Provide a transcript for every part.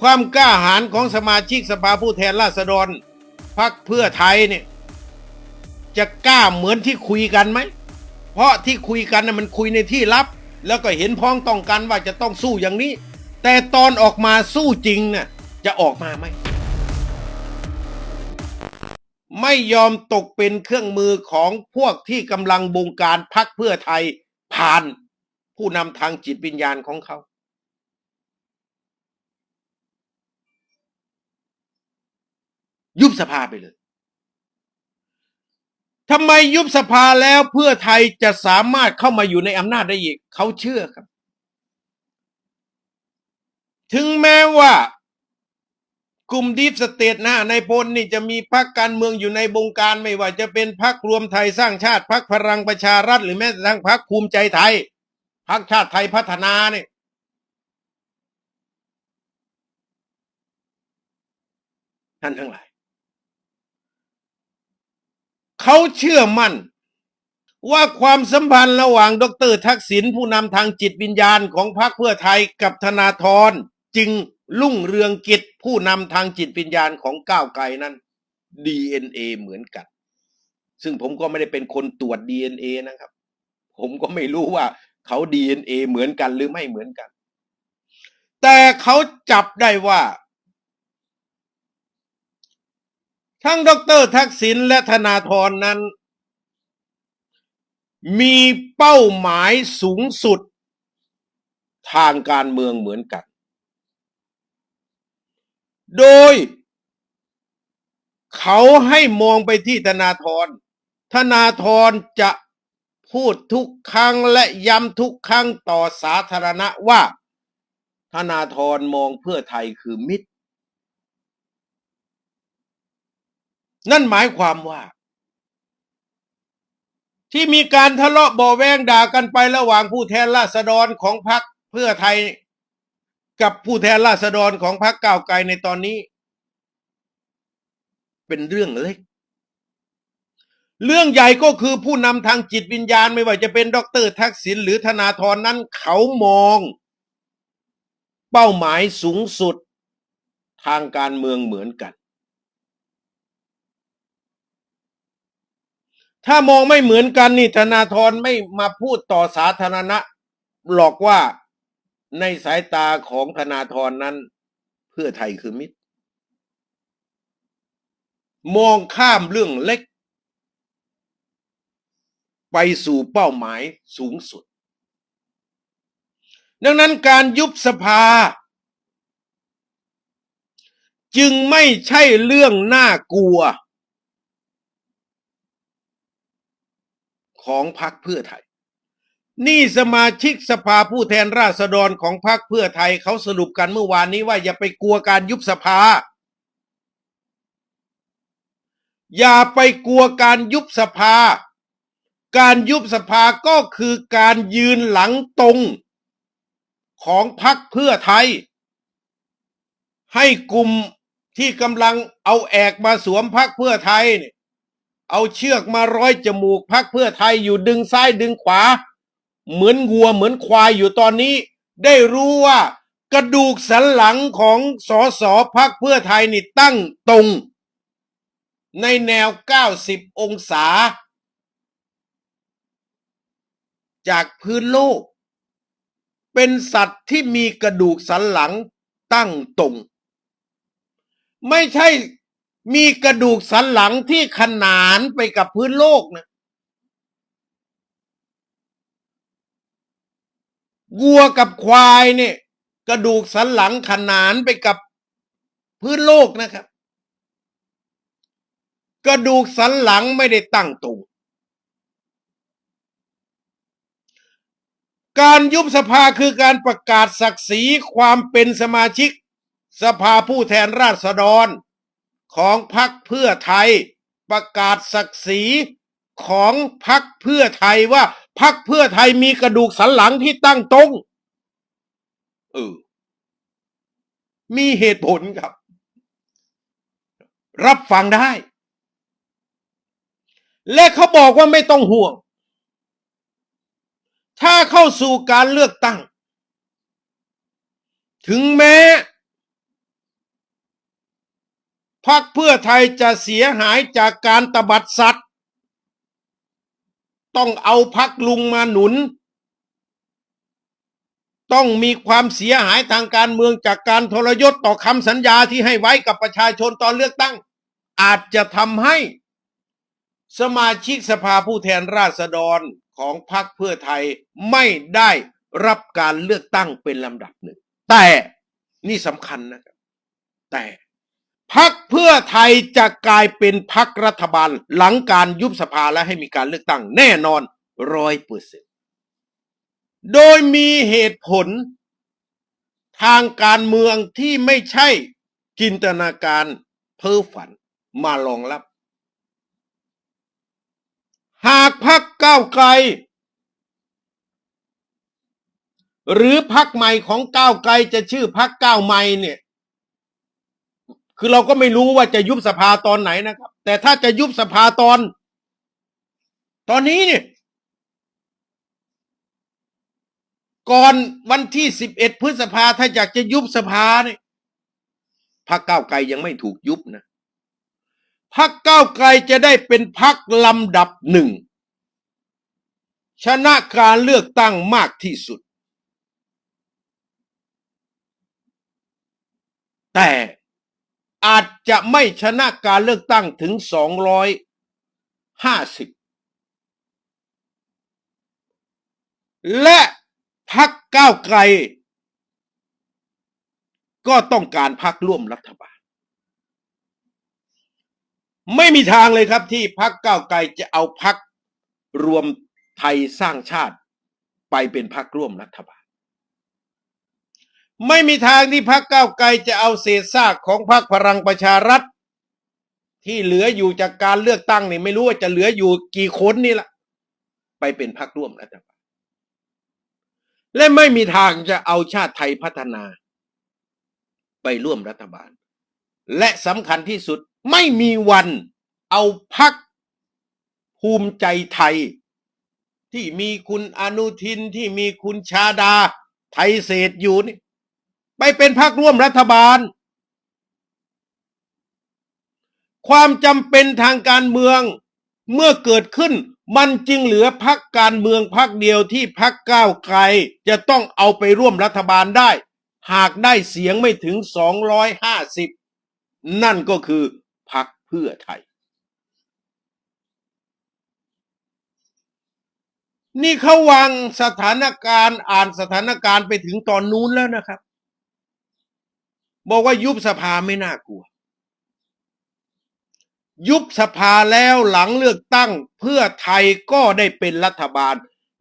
ความกล้าหาญของสมาชิกสภาผู้แทนราษฎรพักเพื่อไทยเนี่ยจะกล้าเหมือนที่คุยกันไหม เพราะที่คุยกันน่ะมันคุยในที่ลับ แล้วก็เห็นพ้องต้องกันว่าจะต้องสู้อย่างนี้ แต่ตอนออกมาสู้จริงน่ะจะออกมาไหม ไม่ยอมตกเป็นเครื่องมือของพวกที่กำลังบงการพักเพื่อไทยผ่านผู้นำทางจิตวิญญาณของเขา ยุบสภาไปเลยทำไมยุบสภาแล้วเพื่อไทยจะสามารถเข้ามาอยู่ในอำนาจได้อีก เขาเชื่อครับ ถึงแม้ว่ากลุ่มดีฟสเตทนะในพลนี่จะมีพรรคการเมืองอยู่ในบงการไม่ว่าจะเป็นพรรครวมไทยสร้างชาติพรรคพลังประชารัฐ หรือแม้กระทั่งพรรคภูมิใจไทยพรรคชาติไทยพัฒนาเนี่ยท่านทั้งหลาย เขาเชื่อมั่น ว่าความสัมพันธ์ระหว่างดรทักษิณผู้นำทางจิตวิญญาณของพรรคเพื่อไทยกับธนาธรจึงรุ่งเรืองกิจผู้นำทางจิตวิญญาณของก้าวไกลนั้น DNA เหมือนกัน ซึ่งผมก็ไม่ได้เป็นคนตรวจ DNA นะครับ ผมก็ไม่รู้ว่าเขา DNA เหมือนกันหรือไม่เหมือนกัน แต่เขาจับได้ว่า ทั้งดรทักษิณและธนาธรนั้น มีเป้าหมายสูงสุด ทางการเมืองเหมือนกัน โดย เขาให้มองไปที่ธนาธร ธนาธรจะพูดทุกครั้งและย้ำทุกครั้งต่อสาธารณะว่า ธนาธรมองเพื่อไทยคือมิตร นั่นหมายความว่า ที่มีการทะเลาะเบาะแวงด่ากันไประหว่างผู้แทนราษฎรของพรรคเพื่อไทยกับผู้แทนราษฎรของพรรคก้าวไกลในตอนนี้ เป็นเรื่องเล็ก เรื่องใหญ่ก็คือผู้นำทางจิตวิญญาณไม่ว่าจะเป็นดรทักษิณหรือธนาธรนั้นเขามอง เป้าหมายสูงสุดทางการเมืองเหมือนกัน ถ้ามองไม่เหมือนกันนี่ธนาธรไม่มาพูดต่อสาธารณะ หลอกว่าในสายตาของธนาธรนั้น เพื่อไทยคือมิตร มองข้ามเรื่องเล็ก ไปสู่เป้าหมายสูงสุด ดังนั้นการยุบสภา จึงไม่ใช่เรื่องน่ากลัว ของพรรคเพื่อไทย นี่สมาชิกสภาผู้แทนราษฎรของพรรคเพื่อไทยเขาสรุปกันเมื่อวานนี้ว่าอย่าไปกลัวการยุบสภา อย่าไปกลัวการยุบสภา การยุบสภาก็คือการยืนหลังตรงของพรรคเพื่อไทย ให้กลุ่มที่กำลังเอาแอกมาสวมพรรคเพื่อไทยเนี่ย เอาเชือกมาร้อยจมูกพักเพื่อไทยอยู่ดึงซ้ายดึงขวา เหมือนวัวเหมือนควายอยู่ตอนนี้ ได้รู้ว่ากระดูกสันหลังของสอสอพักเพื่อไทยนี่ตั้งตรง ในแนว 90 องศา จากพื้นโลก เป็นสัตว์ที่มีกระดูกสันหลังตั้งตรง ไม่ใช่ มีกระดูกสันหลังที่ขนานไปกับพื้นโลกนะวัวกับควายเนี่ย กระดูกสันหลังขนานไปกับพื้นโลกนะครับ กระดูกสันหลังไม่ได้ตั้งตรงการยุบสภาคือการประกาศศักดิ์ศรีความเป็นสมาชิก สภาผู้แทนราษฎร ของพรรคเพื่อไทย ประกาศศักดิ์ศรีของพรรคเพื่อไทยว่าพรรคเพื่อไทยมีกระดูกสันหลังที่ตั้งตรงเออมีเหตุผลครับ รับฟังได้ และเขาบอกว่าไม่ต้องห่วง ถ้าเข้าสู่การเลือกตั้ง ถึงแม้ พักเพื่อไทยจะเสียหายจากการตบัดสัตว์ ต้องเอาพักลุงมาหนุน ต้องมีความเสียหายทางการเมืองจากการทรยศต่อคำสัญญาที่ให้ไว้กับประชาชนตอนเลือกตั้ง อาจจะทำให้สมาชิกสภาผู้แทนราษฎรของพรรคเพื่อไทยไม่ได้รับการเลือกตั้งเป็นลำดับหนึ่ง แต่นี่สำคัญนะครับ แต่ พักเพื่อไทยจะกลายเป็นพักรัฐบาลหลังการยุบสภาและให้มีการเลือกตั้งแน่นอนร้อยเปอร์เซ็นโดยมีเหตุผล ทางการเมืองที่ไม่ใช่จินตนาการเพ้อฝันมารองรับ หากพักก้าวไกล หรือพักใหม่ของก้าวไกลจะชื่อพักก้าวใหม่เนี่ย คือเราก็ไม่รู้ว่าจะยุบสภาตอนไหนนะครับ แต่ถ้าจะยุบสภาตอน ตอนนี้เนี่ยก่อนวันที่สิบเอ็ดพฤษภาถ้าอยากจะยุบสภาเนี่ยพักก้าวไกลยังไม่ถูกยุบนะพักก้าวไกลจะได้เป็นพักลำดับหนึ่งชนะการเลือกตั้งมากที่สุด แต่ อาจจะไม่ชนะการเลือกตั้งถึงสองร้อยห้าสิบและพักก้าวไกล ก็ต้องการพักร่วมรัฐบาล ไม่มีทางเลยครับที่พักก้าวไกลจะเอาพักรวมไทยสร้างชาติไปเป็นพักร่วมรัฐบาล ไม่มีทางที่พักก้าวไกลจะเอาเศษซากของพักพลังประชารัฐ ที่เหลืออยู่จากการเลือกตั้งนี่ไม่รู้ว่าจะเหลืออยู่กี่คนนี่ละไปเป็นพักร่วมรัฐบาลและไม่มีทางจะเอาชาติไทยพัฒนา ไปร่วมรัฐบาล และสำคัญที่สุดไม่มีวันเอาพักภูมิใจไทย ที่มีคุณอนุทินที่มีคุณชาดาไทยเศษอยู่นี่ ไปเป็นพักร่วมรัฐบาล ความจำเป็นทางการเมืองเมื่อเกิดขึ้นมันจึงเหลือพักการเมืองพักเดียวที่พักก้าวไกลจะต้องเอาไปร่วมรัฐบาลได้ หากได้เสียงไม่ถึง 250 นั่นก็คือพักเพื่อไทย นี่เขาวางสถานการณ์อ่านสถานการณ์ไปถึงตอนนู้นแล้วนะครับ บอกว่ายุบสภาไม่น่ากลัว ยุบสภาแล้วหลังเลือกตั้งเพื่อไทยก็ได้เป็นรัฐบาล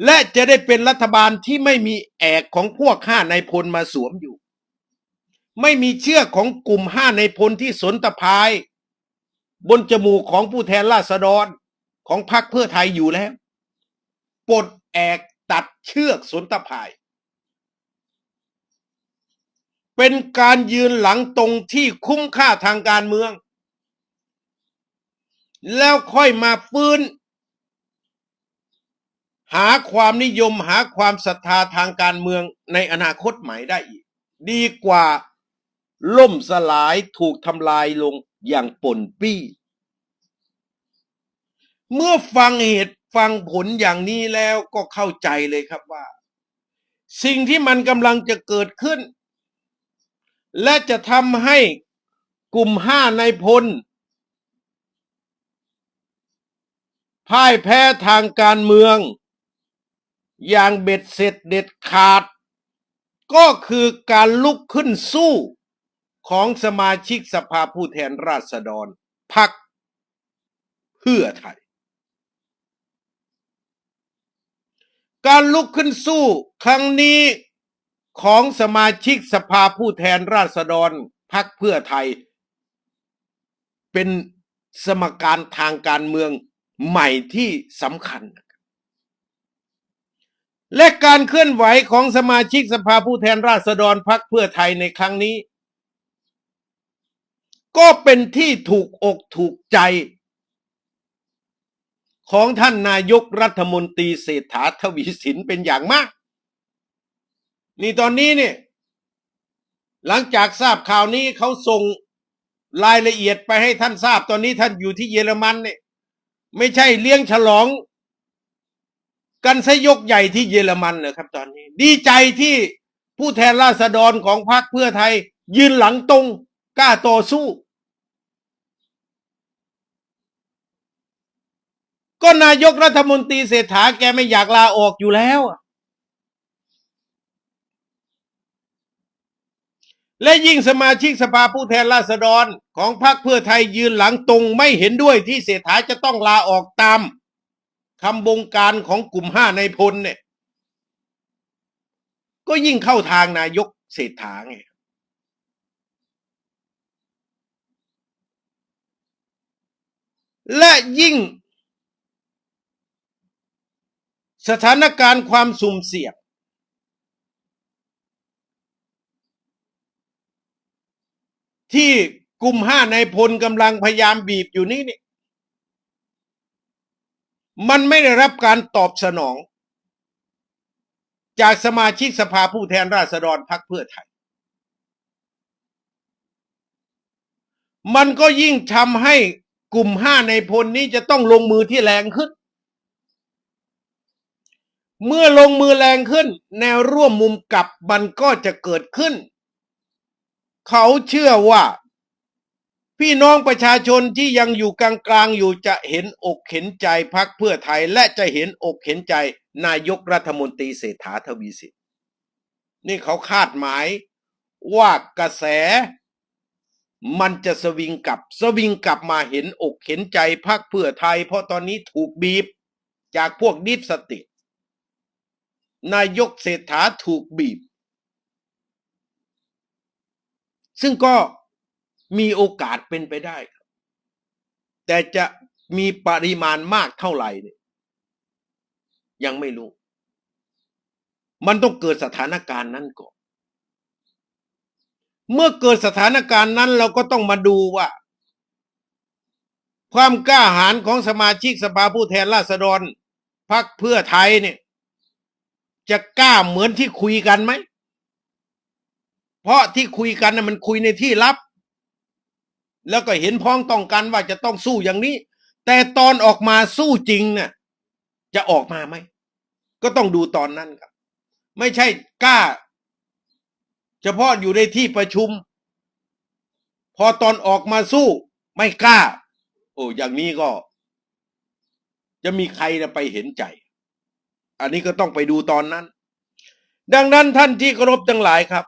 และจะได้เป็นรัฐบาลที่ไม่มีแอกของพวกห้าในายพลมาสวมอยู่ ไม่มีเชือกของกลุ่มห้าในายพลที่สนตะพาย บนจมูกของผู้แทนราษฎรของพรรคเพื่อไทยอยู่แล้ว ปลดแอกตัดเชือกสนตะพาย เป็นการยืนหลังตรงที่คุ้มค่าทางการเมือง แล้วค่อยมาฟื้น หาความนิยมหาความศรัทธาทางการเมืองในอนาคตใหม่ได้อีก ดีกว่าล่มสลายถูกทำลายลงอย่างป่นปี้ เมื่อฟังเหตุฟังผลอย่างนี้แล้วก็เข้าใจเลยครับว่า สิ่งที่มันกำลังจะเกิดขึ้น และจะทำให้กลุ่มห้าในพลพ่ายแพ้ทางการเมือง อย่างเบ็ดเสร็จเด็ดขาด ก็คือการลุกขึ้นสู้ของสมาชิกสภาผู้แทนราษฎรพักเพื่อไทย การลุกขึ้นสู้ครั้งนี้ ของสมาชิกสภาผู้แทนราษฎรพักเพื่อไทย เป็นสมการทางการเมืองใหม่ที่สำคัญ และการเคลื่อนไหวของสมาชิกสภาผู้แทนราษฎรพักเพื่อไทยในครั้งนี้ ก็เป็นที่ถูกอกถูกใจ ของท่านนายกรัฐมนตรีเศรษฐาทวีสินเป็นอย่างมาก นี่ตอนนี้เนี่ย หลังจากทราบข่าวนี้เขาส่งรายละเอียดไปให้ท่านทราบตอนนี้ท่านอยู่ที่เยอรมันเนี่ย ไม่ใช่เลี้ยงฉลอง กันซะยกใหญ่ที่เยอรมันเลยครับ ตอนนี้ ดีใจที่ผู้แทนราษฎรของพรรคเพื่อไทย ยืนหลังตรงกล้าต่อสู้ ก็นายกรัฐมนตรีเศรษฐาแกไม่อยากลาออกอยู่แล้วอะ และยิ่งสมาชิกสภาผู้แทนราษฎรของพรรคเพื่อไทยยืนหลังตรงไม่เห็นด้วยที่เศรษฐาจะต้องลาออกตามคำบงการของกลุ่มห้าในพลเนี่ย ก็ยิ่งเข้าทางนายกเศรษฐาไงและยิ่ง สถานการณ์ความสุ่มเสี่ยง ที่กลุ่มห้าในพลกำลังพยายามบีบอยู่นี่นี่ มันไม่ได้รับการตอบสนอง จากสมาชิกสภาผู้แทนราษฎรพรรคเพื่อไทย มันก็ยิ่งทำให้กลุ่มห้าในพลนี้จะต้องลงมือที่แรงขึ้น เมื่อลงมือแรงขึ้น แนวร่วมมุมกลับมันก็จะเกิดขึ้น เขาเชื่อว่า พี่น้องประชาชนที่ยังอยู่กลางๆอยู่จะเห็นอกเห็นใจพักเพื่อไทย และจะเห็นอกเห็นใจนายกรัฐมนตรีเศรษฐาทวีสินนี่เขาคาดหมายว่ากระแส มันจะสวิงกลับ สวิงกลับมาเห็นอกเห็นใจพักเพื่อไทย เพราะตอนนี้ถูกบีบจากพวกดิฟสติ นายกเศรษฐาถูกบีบ ซึ่งก็มีโอกาสเป็นไปได้ครับแต่จะมีปริมาณมากเท่าไหร่เนี่ยยังไม่รู้ มันต้องเกิดสถานการณ์นั้นก่อน เมื่อเกิดสถานการณ์นั้นเราก็ต้องมาดูว่า ความกล้าหาญของสมาชิกสภาผู้แทนราษฎรพรรคเพื่อไทยเนี่ย จะกล้าเหมือนที่คุยกันไหม เพราะที่คุยกันนะมันคุยในที่ลับ แล้วก็เห็นพ้องต้องกันว่าจะต้องสู้อย่างนี้ แต่ตอนออกมาสู้จริงเนี่ยจะออกมาไหม ก็ต้องดูตอนนั้นครับ ไม่ใช่กล้า เฉพาะอยู่ในที่ประชุม พอตอนออกมาสู้ ไม่กล้า โอ้อย่างนี้ก็ จะมีใครนะไปเห็นใจ อันนี้ก็ต้องไปดูตอนนั้น ดังนั้นท่านที่เคารพทั้งหลายครับ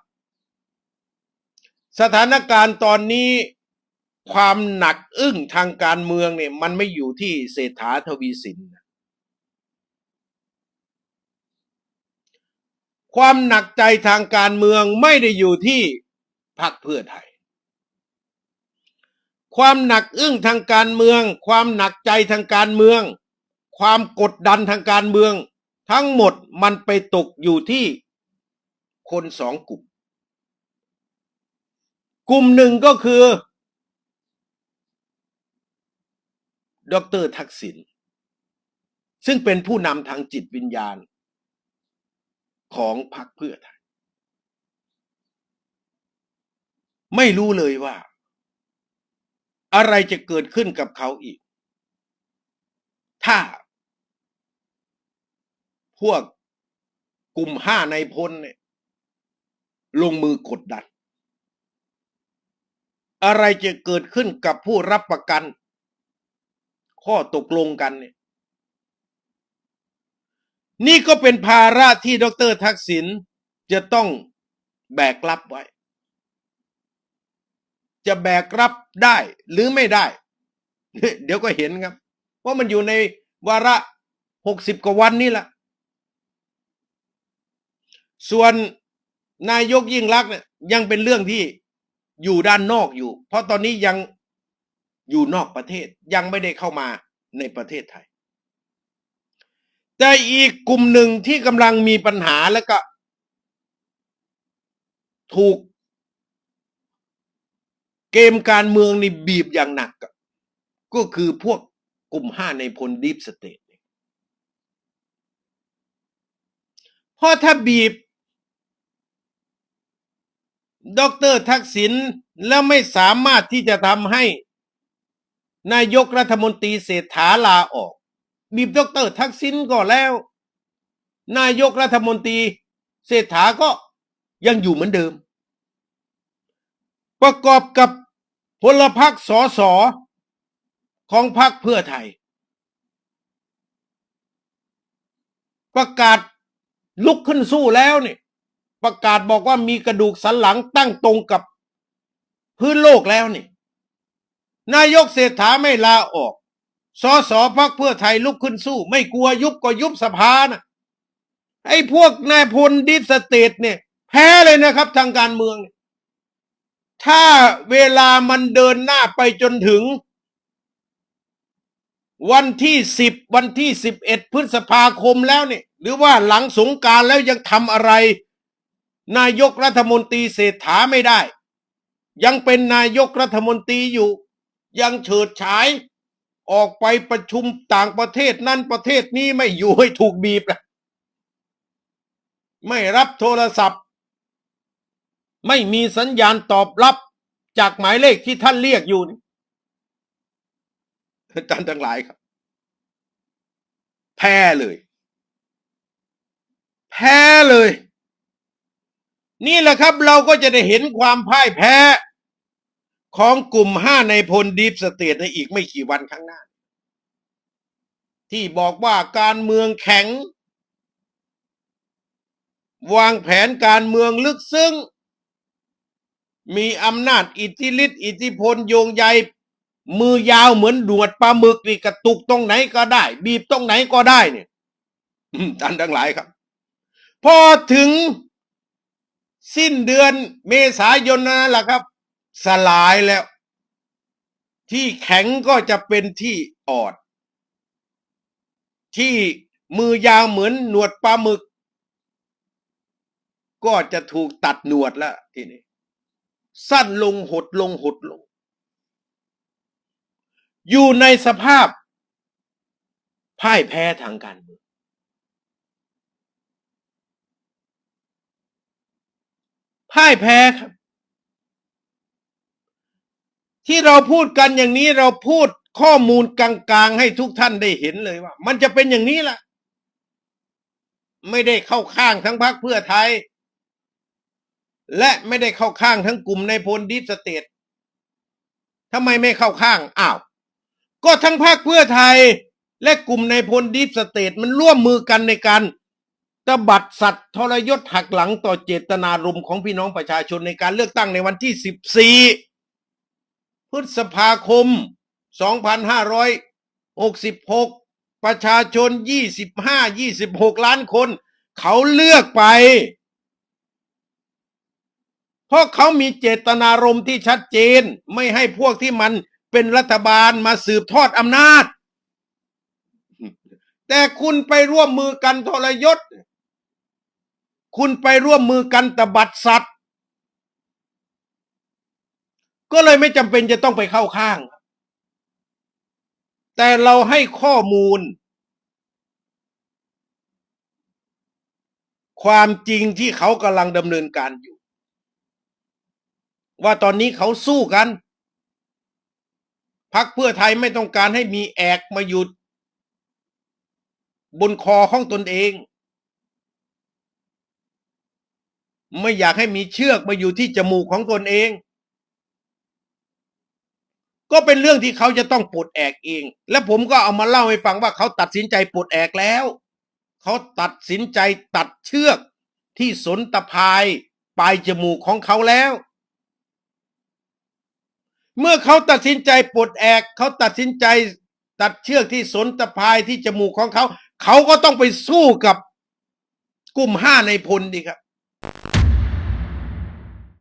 สถานการณ์ตอนนี้ความหนักอึ้งทางการเมืองเนี่ย มันไม่อยู่ที่เศรษฐาทวีสิน ความหนักใจทางการเมืองไม่ได้อยู่ที่พรรคเพื่อไทย ความหนักอึ้งทางการเมือง ความหนักใจทางการเมือง ความกดดันทางการเมือง ทั้งหมดมันไปตกอยู่ที่คนสองกลุ่ม กลุ่มหนึ่งก็คือ ดรทักษิณซึ่งเป็นผู้นำทางจิตวิญญาณ ของพรรคเพื่อไทย ไม่รู้เลยว่า อะไรจะเกิดขึ้นกับเขาอีก ถ้า พวกกลุ่มห้าในพลเนี่ยลงมือกดดัน อะไรจะเกิดขึ้นกับผู้รับประกัน ข้อตกลงกันเนี่ยนี่ก็เป็นภาระที่ดรทักษิณจะต้องแบกรับไว้ จะแบกรับได้หรือไม่ได้ เดี๋ยวก็เห็นครับ เพราะมันอยู่ในวาระหกสิบกว่าวันนี่แหละ ส่วนนายกยิ่งรักเนี่ยยังเป็นเรื่องที่ อยู่ด้านนอกอยู่ เพราะตอนนี้ยังอยู่นอกประเทศยังไม่ได้เข้ามาในประเทศไทย แต่อีกกลุ่มหนึ่งที่กำลังมีปัญหาแล้วก็ ถูก เกมการเมืองนี่บีบอย่างหนัก ก็คือพวกกลุ่มห้าในพลดีฟสเตทเพราะถ้าบีบ ด็อกเตอร์ทักษิณแล้วไม่สามารถที่จะทำให้นายกรัฐมนตรีเศรษฐาลาออก บีบด็อกเตอร์ทักษิณก็แล้ว นายกรัฐมนตรีเศรษฐาก็ยังอยู่เหมือนเดิม ประกอบกับพลพรรคสอสอของพรรคเพื่อไทย ประกาศลุกขึ้นสู้แล้วเนี่ย ประกาศบอกว่ามีกระดูกสันหลังตั้งตรงกับพื้นโลกแล้วนี่ นายกเศรษฐาไม่ลาออกสอสอพักเพื่อไทยลุกขึ้นสู้ ไม่กลัวยุบก็ยุบสภานะไอ้พวกนายพลดิสเตทเนี่ย แพ้เลยนะครับทางการเมือง ถ้าเวลามันเดินหน้าไปจนถึง วันที่สิบวันที่สิบเอ็ดพฤษภาคมแล้วเนี่ย หรือว่าหลังสงการแล้วยังทำอะไร นายกรัฐมนตรีเศรษฐาไม่ได้ ยังเป็นนายกรัฐมนตรีอยู่ ยังเฉิดฉาย ออกไปประชุมต่างประเทศนั่นประเทศนี้ไม่อยู่ให้ถูกบีบนะไม่รับโทรศัพท์ ไม่มีสัญญาณตอบรับจากหมายเลขที่ท่านเรียกอยู่นี่อาจารย์ทั้งหลายครับ แพ้เลย แพ้เลย นี่แหละครับเราก็จะได้เห็นความพ่ายแพ้ ของกลุ่มห้าในพลดีฟสเตทในอีกไม่กี่วันข้างหน้า ที่บอกว่าการเมืองแข็ง วางแผนการเมืองลึกซึ้ง มีอำนาจอิทธิฤทธิอิทธิพลโยงใยมือยาวเหมือนดวดปลาหมึกนี่กระตุกตรงไหนก็ได้ บีบตรงไหนก็ได้เนี่ยอืมท่านทั้งหลายครับ พอถึง สิ้นเดือนเมษายนนั่นแหละครับ สลายแล้ว ที่แข็งก็จะเป็นที่อ่อน ที่มือยาวเหมือนหนวดปลาหมึก ก็จะถูกตัดหนวดแล้วทีนี้สั้นลงหดลงหดลง อยู่ในสภาพพ่ายแพ้ทางการเมือง พ่ายแพ้ครับ ที่เราพูดกันอย่างนี้เราพูดข้อมูลกลางๆ ให้ทุกท่านได้เห็นเลยว่า มันจะเป็นอย่างนี้ล่ะ ไม่ได้เข้าข้างทั้งพรรคเพื่อไทย และไม่ได้เข้าข้างทั้งกลุ่มในพลดิสเตททำไมไม่เข้าข้างอ้าว ก็ทั้งพรรคเพื่อไทย และกลุ่มในพลดิสเตทมันร่วมมือกันในการ ตบัดสัตว์ทรยศหักหลังต่อเจตนารมณ์ของพี่น้องประชาชนในการเลือกตั้งในวันที่ 14 พฤษภาคม 2566 ประชาชน 25-26 ล้านคน เขาเลือกไป เพราะเขามีเจตนารมณ์ที่ชัดเจนไม่ให้พวกที่มันเป็นรัฐบาลมาสืบทอดอำนาจ แต่คุณไปร่วมมือกันทรยศ คุณไปร่วมมือกันตบัดสัตว์ ก็เลยไม่จำเป็นจะต้องไปเข้าข้าง แต่เราให้ข้อมูล ความจริงที่เขากำลังดำเนินการอยู่ ว่าตอนนี้เขาสู้กันพักเพื่อไทยไม่ต้องการให้มีแอกมาหยุด บนคอของตนเอง ไม่อยากให้มีเชือกมาอยู่ที่จมูกของตนเอง ก็เป็นเรื่องที่เขาจะต้องปลดแอกเอง และผมก็เอามาเล่าให้ฟังว่าเขาตัดสินใจปลดแอกแล้วเขาตัดสินใจตัดเชือกที่สนตะพายปลายจมูกของเขาแล้ว เมื่อเขาตัดสินใจปลดแอกเขาตัดสินใจตัดเชือกที่สนตะพายที่จมูกของเขา เขาก็ต้องไปสู้กับกลุ่มห้าในพลดีครับ